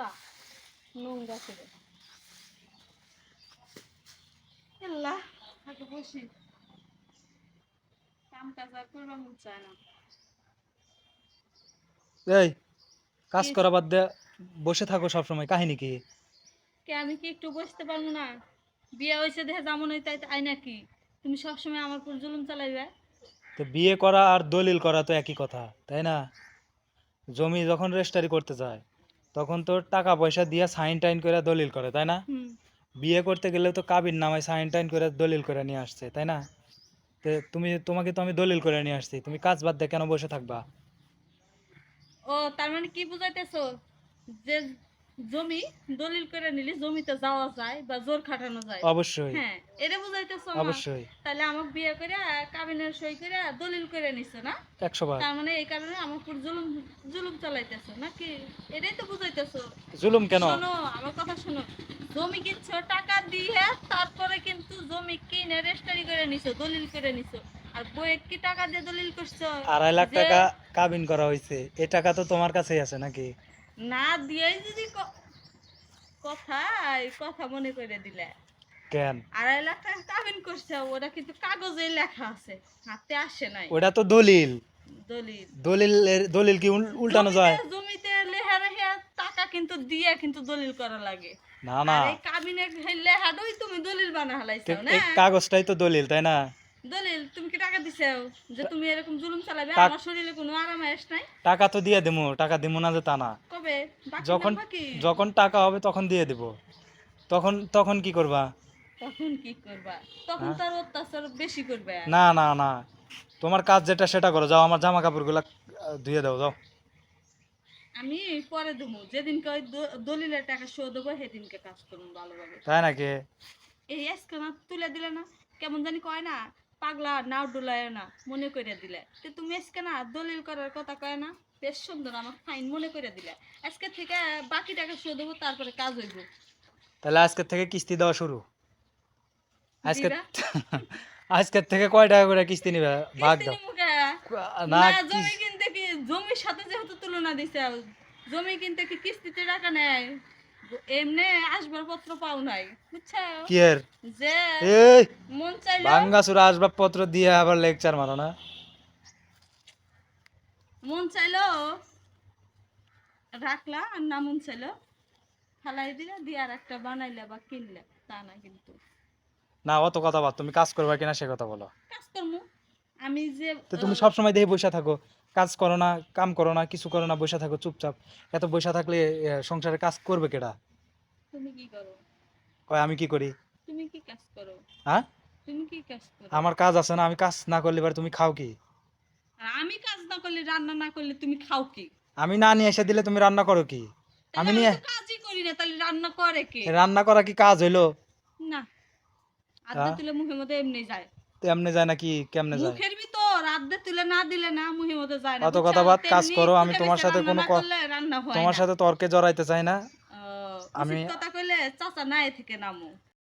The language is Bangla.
রাস্তা নোংরা করে আল্লাহ আগে বসি। কাম কাজ আর করবার মন চায় না। এই কাজ করা বাদ দিয়ে বসে থাকো সবসময় কাহিনী কি? কে আমি কি একটু বসতে পারব না? বিয়ে হয়েছে দেখে যেমন হয় তাই আই নাকি তুমি সবসময় আমার উপর জুলুম চালাইবে। তো বিয়ে করা আর দলিল করা তো একই কথা তাই না? জমি যখন রেজিস্ট্রি করতে যায় তখন তো টাকা পয়সা দিয়ে সাইন টাইন করে দলিল করে তাই না? বিয়ে করতে গেলে তো কাবির নামায় সাইন টাইন করে দলিল করে নিয়ে আসছে তাই না? তো তুমি তোমাকে তো আমি দলিল করে নিয়ে আসছি তুমি কাজ বাদ দিয়ে কেন বসে থাকবা? ও তার মানে কি বুঝাইতেছো? যে জমি দলিল করে নিলে জমিতে যাওয়া যায় বা জোর খাটানো যায়। অবশ্যই। হ্যাঁ এটা বুঝাইতেছো? অবশ্যই। তাহলে আমাকে বিয়ে করে কাবিনের সই করে দলিল করে নিছো না? একশো বার। তার মানে এই কারণে আমার উপর জুলুম জুলুম চালাইতেছো নাকি? এটাই তো বুঝাইতেছো। জুলুম কেন? শোনো আমার কথা শোনো। জমি কিনছো টাকা দিয়ে তারপরে কিন্তু জমি কিনে রেজিস্ট্রি করে নিছো দলিল করে নিছো। আর বইয়ে কি টাকা দিয়ে দলিল করছ? আড়াই লাখ টাকা কাবিন করা হয়েছে এ টাকা তো তোমার কাছেই আছে নাকি? না দিয়েই যদি ক- কথা মনে করে দিলে। কেন? আড়াই লাখ টাকা কাবিন করছে ওটা কিন্তু কাগজে লেখা আছে হাতে আসে নাই। ওটা তো দলিল। দলিল। দলিল দলিল কি উল্টানো যায়? জমিতে- লেহা রেখে টাকা কিন্তু দিয়ে কিন্তু দলিল করা লাগে। না না। এই কাবিনের এই লেহাটাই তুমি দলিল বানা হালাইছো না? কাগজটাই তো দলিল তাই না? দলিল তুমি কি টাকা দিছো যে তুমি এরকম জুলুম চালাবে? আমার শরীরে কোনো আরাম নাই? টাকা তো দিয়ে দেবো টাকা দিব না যে তা না। কবে? যখন যখন টাকা হবে তখন দিয়ে দেব। তখন তখন কি করবা? তখন কি করবা? তখন হ্যাঁ? তার অত্যাচার বেশি করবে। না না না। তোমার কাজ যেটা সেটা করো যাও আমার জামা কাপড়গুলো ধুয়ে দাও যাও। আমি পরে দেবো যেদিনকে ওই দলিলের টাকা শো দেবো সেদিনকে কাজ করুন ভালোভাবে। তাই নাকি? এই আজকে না তুলে দিলে না কেমন জানি কয় না পাগলা নাও ডুলায় না মনে করে দিলে। তো তুমি আজকে না দলিল করার কথা কয় না বেশ সুন্দর আমার ফাইন মনে করে দিলে। আজকে থেকে বাকি টাকা শো দেবো তারপরে কাজ হইব। তাহলে আজকের থেকে কিস্তি দেওয়া শুরু। আজকে? আজকের থেকে কয় টাকা করে কিস্তি নিবে? ভাগ দাও। না জমি কিনতে কি জমির সাথে যেহেতু তুলনা দিছে জমি কিনতে কি কিস্তিতে টাকা নেয়? এমনি আসবার পত্র পাও নাই বুঝছ কি এর? যে এই মন চাইলো ভাঙ্গা চুরা আসবাবপত্র দিয়ে আবার লেকচার মারো না। মন চাইলো রাখলা আর না মন চাইলো ফালাই দিলে দিয়ে আর একটা বানাইলে বা কিনলে তা না কিন্তু। না অত কথা বাদ তুমি কাজ করবা কিনা সে কথা বলো। কাজ করব আমি যে তো তুমি সব সময় দেখে বসে থাকো। কাজ করো না কাম করো না কিছু করো না বসে থাকো চুপচাপ। এত বসে থাকলে সংসারে কাজ করবে কেডা? তুমি কি করো? কয় আমি কি করি? তুমি কি কাজ করো? হ্যাঁ? তুমি কি কাজ করো? আমার কাজ আছে না আমি কাজ না করলে এবার তুমি খাও কি? আমি কাজ না করলে রান্না না করলে তুমি খাও কি? আমি না নিয়ে এসে দিলে তুমি রান্না করো কি? আমি নিয়ে কাজই করি না তাহলে রান্না করে কে? রান্না করা কি কাজ হইল? না। হ্যাঁ? তুলে মুখের মধ্যে এমনি যায়। তো এমনি যায় নাকি কেমনে যায়? মুখের আদ্যা তুলে না দিলে না মধ্যে যায় না। অত? কথা বাদ, কাজ করো, আমি তোমার সাথে কোনো তোমার সাথে তর্কে জড়াইতে চাই না। আমি- কথা কইলে চাচা নাই থেকে নামো।